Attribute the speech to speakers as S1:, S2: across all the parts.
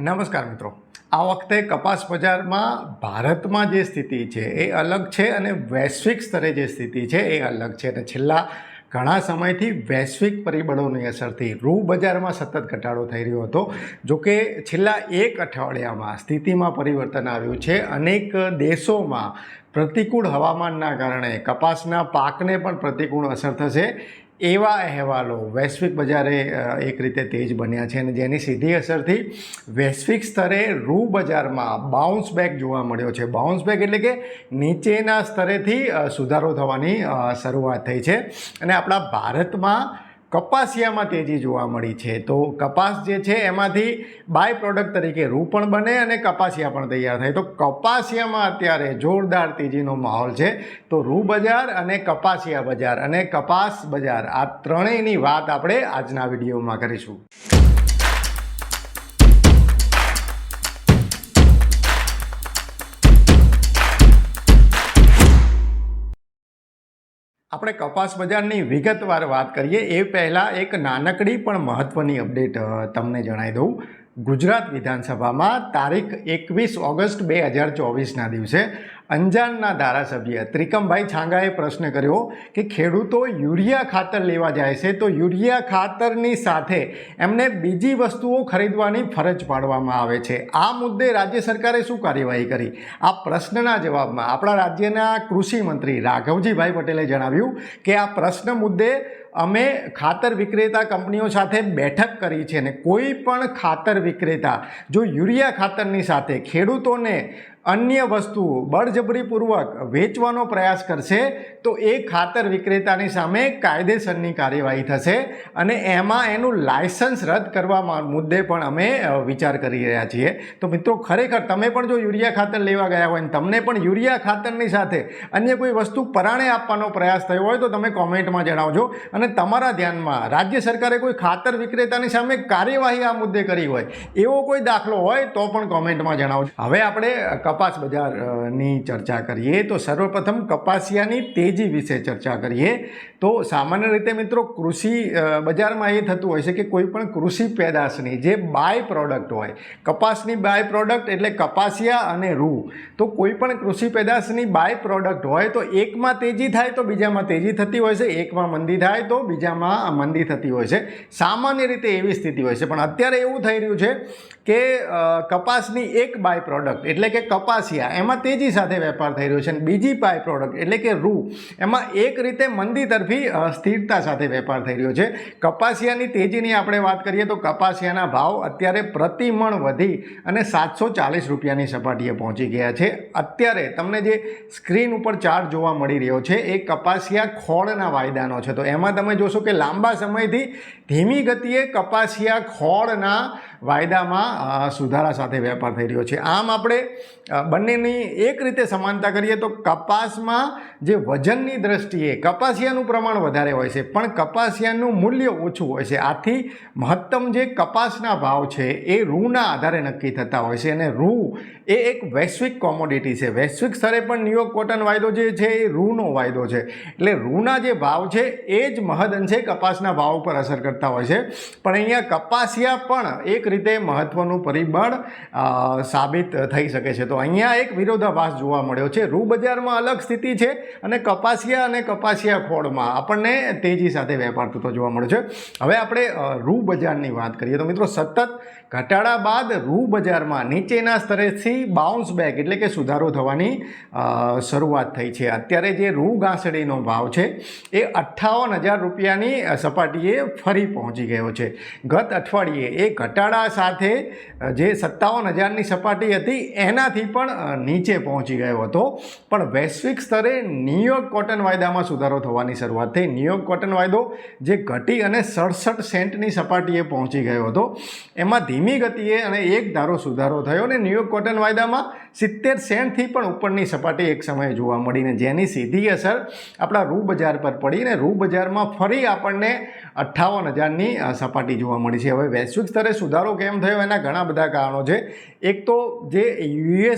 S1: નમસ્કાર મિત્રો. આ વખતે કપાસ બજારમાં ભારતમાં જે સ્થિતિ છે એ અલગ છે અને વૈશ્વિક સ્તરે જે સ્થિતિ છે એ અલગ છે અને છેલ્લા ઘણા સમયથી વૈશ્વિક પરિબળોની અસરથી રૂ બજારમાં સતત ઘટાડો થઈ રહ્યો હતો. જો કે છેલ્લા એક અઠવાડિયામાં સ્થિતિમાં પરિવર્તન આવ્યું છે. અનેક દેશોમાં પ્રતિકૂળ હવામાનના કારણે કપાસના પાકને પણ પ્રતિકૂળ અસર થશે. એવા અહેવાલો વૈશ્વિક બજારે એક રીતે તેજ બન્યા છે અને જેની સીધી અસરથી વૈશ્વિક સ્તરે રૂ બજારમાં બાઉન્સ બેક જોવા મળ્યો છે. બાઉન્સ બેક એટલે કે નીચેના સ્તરેથી સુધારો થવાની શરૂઆત થઈ છે. અને આપણા ભારતમાં કપાસિયામાં તેજી જોવા મળી છે. તો કપાસ જે છે એમાંથી બાય પ્રોડક્ટ તરીકે રૂ પણ બને અને કપાસિયા પણ તૈયાર થાય. તો કપાસિયામાં અત્યારે જોરદાર તેજીનો માહોલ છે. તો રૂ બજાર અને કપાસિયા બજાર અને કપાસ બજાર આ ત્રણેયની વાત આપણે આજના વિડીયોમાં કરીશું. આપણે કપાસ બજારની વિગતવાર વાત કરીએ. એ પહેલાં એક નાનકડી પણ મહત્ત્વની અપડેટ તમને જણાવી દઉં. ગુજરાત વિધાનસભામાં તારીખ એકવીસ ઓગસ્ટ બે હજાર ચોવીસના દિવસે અંજારના ધારાસભ્ય ત્રિકમભાઈ છાંગાએ પ્રશ્ન કર્યો કે ખેડૂતો યુરિયા ખાતર લેવા જાય છે તો યુરિયા ખાતરની સાથે એમને બીજી વસ્તુઓ ખરીદવાની ફરજ પાડવામાં આવે છે. આ મુદ્દે રાજ્ય સરકારે શું કાર્યવાહી કરી? આ પ્રશ્નના જવાબમાં આપણા રાજ્યના કૃષિ મંત્રી રાઘવજીભાઈ પટેલે જણાવ્યું કે આ પ્રશ્ન મુદ્દે અમે ખાતર વિક્રેતા કંપનીઓ સાથે બેઠક કરી છે અને કોઈ પણ ખાતર વિક્રેતા, જો યુરિયા ખાતરની સાથે ખેડૂતોને અન્ય વસ્તુઓ બળજબરીપૂર્વક વેચવાનો પ્રયાસ કરશે, તો એ ખાતર વિક્રેતાની સામે કાયદેસરની કાર્યવાહી થશે અને એમાં એનું લાયસન્સ રદ કરવા મુદ્દે પણ અમે વિચાર કરી રહ્યા છીએ. તો મિત્રો, ખરેખર તમે પણ જો યુરિયા ખાતર લેવા ગયા હોય અને તમને પણ યુરિયા ખાતરની સાથે અન્ય કોઈ વસ્તુ પરાણે આપવાનો પ્રયાસ થયો હોય તો તમે કોમેન્ટમાં જણાવજો. અને તમારા ધ્યાનમાં રાજ્ય સરકારે કોઈ ખાતર વિક્રેતાની સામે કાર્યવાહી આ મુદ્દે કરી હોય, એવો કોઈ દાખલો હોય તો પણ કોમેન્ટમાં જણાવજો. હવે આપણે કપાસ બજારની ચર્ચા કરીએ, તો સર્વપ્રથમ કપાસિયાની તેજી વિશે ચર્ચા કરીએ. તો સામાન્ય રીતે મિત્રો કૃષિ બજારમાં એ થતું હોય છે કે કોઈ પણ કૃષિ પેદાશની જે બાય પ્રોડક્ટ હોય, કપાસની બાય પ્રોડક્ટ એટલે કપાસિયા અને રૂ. તો કોઈ પણ કૃષિ પેદાશની બાય પ્રોડક્ટ હોય તો એકમાં તેજી થાય તો બીજામાં તેજી થતી હોય છે, એકમાં મંદી થાય તો બીજામાં મંદી થતી હોય છે. સામાન્ય રીતે એવી સ્થિતિ હોય છે. પણ અત્યારે એવું થઈ રહ્યું છે કે કપાસની એક બાય પ્રોડક્ટ એટલે કે કપાસિયા, એમાં તેજી સાથે વેપાર થઈ રહ્યો છે અને બીજી બાય પ્રોડક્ટ એટલે કે રૂ, એમાં એક રીતે મંદી તરફી સ્થિરતા સાથે વેપાર થઈ રહ્યો છે. કપાસિયાની તેજીની આપણે વાત કરીએ તો કપાસિયાના ભાવ અત્યારે પ્રતિમણ વધી અને સાતસો ચાલીસ રૂપિયાની સપાટીએ પહોંચી ગયા છે. અત્યારે તમને જે સ્ક્રીન ઉપર ચાર્ટ જોવા મળી રહ્યો છે, એ કપાસિયા ખોળના વાયદાનો છે. તો એમાં તમે જોશો કે લાંબા સમયથી ધીમી ગતિએ કપાસિયા ખોળના વાયદામાં સુધારા સાથે વેપાર થઈ રહ્યો છે. આમ આપણે બંનેની એક રીતે સમાનતા કરીએ તો કપાસમાં જે વજનની દ્રષ્ટિએ કપાસિયાનું પ્રમાણ વધારે હોય છે, પણ કપાસિયાનું મૂલ્ય ઓછું હોય છે. આથી મહત્તમ જે કપાસના ભાવ છે એ રૂના આધારે નક્કી થતા હોય છે અને રૂ એ એક વૈશ્વિક કોમોડિટી છે. વૈશ્વિક સ્તરે પણ ન્યુયોર્ક કોટન વાયદો જે છે એ રૂનો વાયદો છે. એટલે રૂના જે ભાવ છે એ જ મહદઅંશે કપાસના ભાવ ઉપર અસર કરતા હોય છે. પણ અહીંયા કપાસિયા પણ એક રીતે મહત્ત્વનું પરિબળ સાબિત થઈ શકે છે. તો અહીંયા એક વિરોધાભાસ જોવા મળ્યો છે. રૂ બજારમાં અલગ સ્થિતિ છે અને કપાસિયા અને કપાસિયા ખોળમાં. આપણને તેજી સાથે વેપાર થતો જોવા મળ્યો છે. હવે આપણે રૂ બજારની વાત કરીએ તો મિત્રો સતત ઘટાડા બાદ રૂ બજારમાં નીચેના સ્તરેથી બાઉન્સ બેક એટલે કે સુધારો થવાની શરૂઆત થઈ છે. અત્યારે જે રૂ ઘાસડીનો ભાવ છે એ અઠ્ઠાવન હજાર રૂપિયાની સપાટીએ ફરી પહોંચી ગયો છે. ગત અઠવાડિયે એ ઘટાડા સાથે જે સત્તાવન હજારની સપાટી હતી એનાથી પણ નીચે પહોંચી ગયો હતો. પણ વૈશ્વિક સ્તરે ન્યુયોર્ક કોટન વાયદામાં સુધારો થવાની શરૂઆત થઈ ન્યુયોર્ક કોટન વાયદો જે ઘટી અને સડસઠ સેન્ટની સપાટીએ પહોંચી ગયો હતો. એમાં ધીમી ગતિએ અને એક ધારો સુધારો થયો અને ન્યુયોર્ક કોટન વાયદામાં સિત્તેર સેન્ટથી પણ ઉપરની સપાટી એક સમયે જોવા મળીને જેની સીધી અસર આપણા રૂ બજાર પર પડીને રૂ બજારમાં ફરી આપણને અઠ્ઠાવન હજારની સપાટી જોવા મળી છે. હવે વૈશ્વિક સ્તરે સુધારો કેમ થયો એના ઘણા બધા કારણો છે. એક તો જે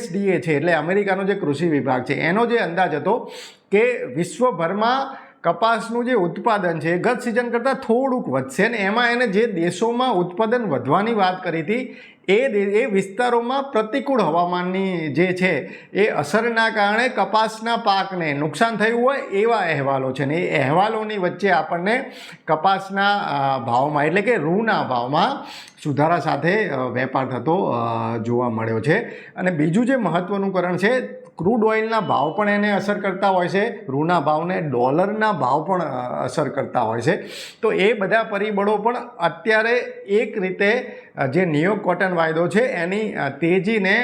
S1: યુએસડીએ છે એટલે અમેરિકાનો જે કૃષિ વિભાગ છે, એનો જે અંદાજ હતો કે વિશ્વભરમાં કપાસનું જે ઉત્પાદન છે, ગત સિઝન કરતાં થોડુંક વધશે ને એમાં એને જે દેશોમાં ઉત્પાદન વધવાની વાત કરી હતી એ એ વિસ્તારોમાં પ્રતિકૂળ હવામાનની જે છે, એ અસરના કારણે કપાસના પાકને નુકસાન થયું હોય એવા અહેવાલો છે ને એ અહેવાલોની વચ્ચે આપણને કપાસના ભાવમાં એટલે કે રૂના ભાવમાં સુધારા સાથે વેપાર થતો જોવા મળ્યો છે. અને બીજું જે મહત્ત્વનું કારણ છે, ક્રૂડ ઓઇલના ભાવ પણ એને અસર કરતા હોય છે. રૂના ભાવને ડોલરના ભાવ પણ અસર કરતા હોય છે. તો એ બધા પરિબળો પણ અત્યારે એક રીતે જે નિયોગ કોટન વાયદો છે, એની તેજીને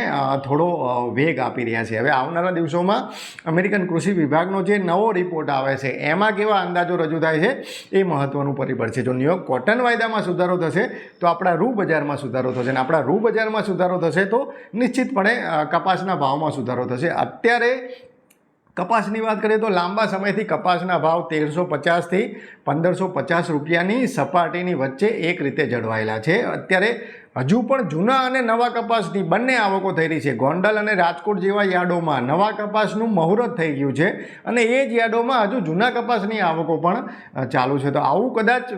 S1: થોડો વેગ આપી રહ્યા છે. હવે આવનારા દિવસોમાં અમેરિકન કૃષિ વિભાગનો જે નવો રિપોર્ટ આવે છે, એમાં કેવા અંદાજો રજૂ થાય છે, એ મહત્ત્વનું પરિબળ છે. જો ન્યુયોર્ક કોટન વાયદામાં સુધારો થશે, તો આપણા રૂ બજારમાં સુધારો થશે અને આપણા રૂ બજારમાં સુધારો થશે તો નિશ્ચિતપણે કપાસના ભાવમાં સુધારો થશે. અત્યારે કપાસની વાત કરીએ તો લાંબા સમયથી કપાસના ભાવ તેરસો પચાસથી પંદરસો પચાસ રૂપિયાની સપાટીની વચ્ચે એક રીતે જળવાયેલા છે. અત્યારે હજુ પણ જૂના અને નવા કપાસની બંને આવકો થઈ રહી છે. ગોંડલ અને રાજકોટ જેવા યાર્ડોમાં નવા કપાસનું મુહૂર્ત થઈ ગયું છે અને એ જ યાર્ડોમાં હજુ જૂના કપાસની આવકો પણ ચાલુ છે. તો આવું કદાચ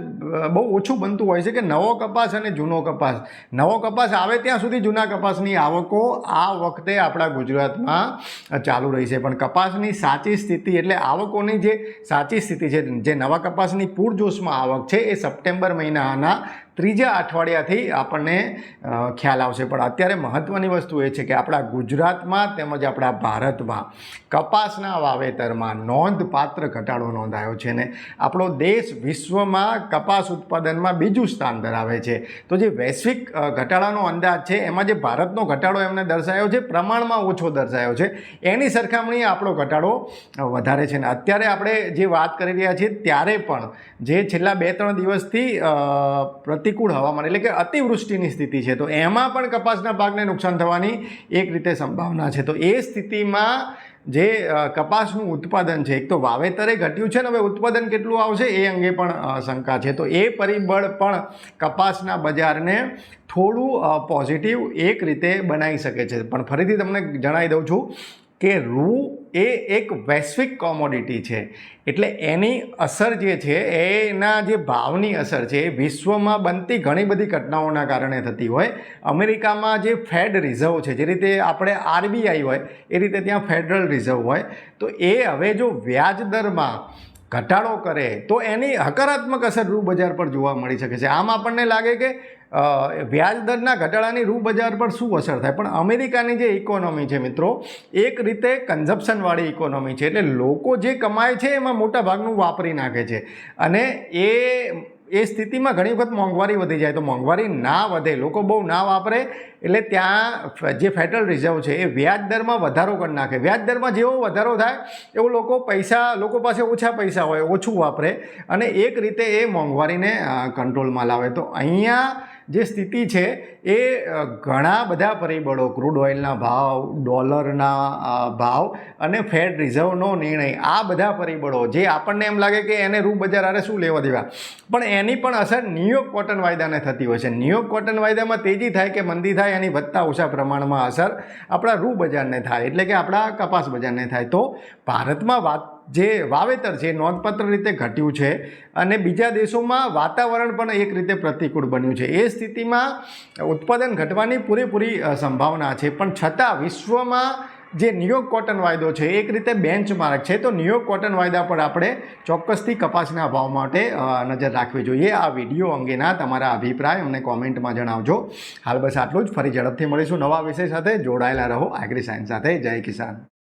S1: બહુ ઓછું બનતું હોય છે કે નવો કપાસ અને જૂનો કપાસ. નવો કપાસ આવે ત્યાં સુધી જૂના કપાસની આવકો આ વખતે આપણા ગુજરાતમાં ચાલુ રહી છે. પણ કપાસની સાચી સ્થિતિ એટલે આવકોની જે સાચી સ્થિતિ છે, જે નવા કપાસની પૂરજોશમાં આવક છે એ સપ્ટેમ્બર મહિનાના ત્રીજા અઠવાડિયાથી આપણને ખ્યાલ આવશે. પણ અત્યારે મહત્ત્વની વસ્તુ એ છે કે આપણા ગુજરાતમાં તેમજ આપણા ભારતમાં કપાસના વાવેતરમાં નોંધપાત્ર ઘટાડો નોંધાયો છે ને આપણો દેશ વિશ્વમાં કપાસ ઉત્પાદનમાં બીજું સ્થાન ધરાવે છે. તો જે વૈશ્વિક ઘટાડાનો અંદાજ છે એમાં જે ભારતનો ઘટાડો એમને દર્શાયો છે પ્રમાણમાં ઓછો દર્શાયો છે. એની સરખામણીએ આપણો ઘટાડો વધારે છે ને અત્યારે આપણે જે વાત કરી રહ્યા છીએ ત્યારે પણ જે છેલ્લા બે ત્રણ દિવસથી અ, પ્રતિકૂળ હવામાન એટલે કે અતિવૃષ્ટિની સ્થિતિ છે. તો એમાં પણ કપાસના પાકને નુકસાન થવાની એક રીતે સંભાવના છે. તો એ સ્થિતિમાં જે કપાસનું ઉત્પાદન છે, એક તો વાવેતરે ઘટ્યું છે ને હવે ઉત્પાદન કેટલું આવશે એ અંગે પણ શંકા છે. તો એ પરિબળ પણ કપાસના બજારને થોડું પોઝિટિવ એક રીતે બનાવી શકે છે. પણ ફરીથી તમને જણાવી દઉં છું કે રૂ એ એક વૈશ્વિક કોમોડિટી છે. એટલે એની અસર જે છે, એના જે ભાવની અસર છે, એ વિશ્વમાં બનતી ઘણી બધી ઘટનાઓના કારણે થતી હોય. અમેરિકામાં જે ફેડ રિઝર્વ છે, જે રીતે આપણે આરબીઆઈ હોય, એ રીતે ત્યાં ફેડરલ રિઝર્વ હોય. તો એ હવે જો વ્યાજ દરમાં ઘટાડો કરે, તો એની હકારાત્મક અસર રૂ બજાર પર જોવા મળી શકે છે. આમ આપણને લાગે કે વ્યાજદરના વ્યાજ દરના ઘટાડાની રૂ બજાર પર શું અસર થાય? પણ અમેરિકાની જે ઇકોનોમી છે મિત્રો, એક રીતે કન્ઝપ્શનવાળી ઇકોનોમી છે. એટલે લોકો જે કમાય છે, એમાં મોટા ભાગનું વાપરી નાખે છે. અને એ એ સ્થિતિમાં ઘણી વખત મોંઘવારી વધી જાય. તો મોંઘવારી ના વધે. લોકો બહુ ના વાપરે. એટલે ત્યાં જે ફેડરલ રિઝર્વ છે, એ વ્યાજ દરમાં વધારો કરી નાખે. વ્યાજ દરમાં જેવો વધારો થાય, એવું લોકો પૈસા, લોકો પાસે ઓછા પૈસા હોય, ઓછું વાપરે. અને એક રીતે એ મોંઘવારીને કંટ્રોલમાં લાવે. તો અહીંયા જે સ્થિતિ છે એ ઘણા બધા પરિબળો, ક્રૂડ ઓઇલના ભાવ, ડોલરના ભાવ અને ફેડ રિઝર્વનો નિર્ણય, આ બધા પરિબળો જે આપણને એમ લાગે કે એને રૂ બજાર આરે શું લેવા દેવા? પણ એની પણ અસર ન્યુયોર્ક કોટન વાયદાને થતી હોય છે. ન્યુયોર્ક કોટન વાયદામાં તેજી થાય કે મંદી થાય, એની વધતા ઓછા પ્રમાણમાં અસર આપણા રૂ બજારને થાય, એટલે કે આપણા કપાસ બજારને થાય. તો ભારતમાં વાત જે વાવેતર છે નોંધપાત્ર રીતે ઘટ્યું છે અને બીજા દેશોમાં વાતાવરણ પણ એક રીતે પ્રતિકૂળ બન્યું છે. એ સ્થિતિમાં ઉત્પાદન ઘટવાની પૂરેપૂરી સંભાવના છે. પણ છતાં વિશ્વમાં જે ન્યુયોર્ક કોટન વાયદો છે, એક રીતે બેન્ચમાર્ક છે. તો ન્યુયોર્ક કોટન વાયદા પર આપણે ચોક્કસથી કપાસના ભાવ માટે નજર રાખવી જોઈએ. આ વીડિયો અંગેના તમારા અભિપ્રાય અમને કોમેન્ટમાં જણાવજો. હાલ બસ આટલું જ. ફરી ઝડપથી મળીશું નવા વિષય સાથે. જોડાયેલા રહો એગ્રી સાયન્સ સાથે. જય કિસાન.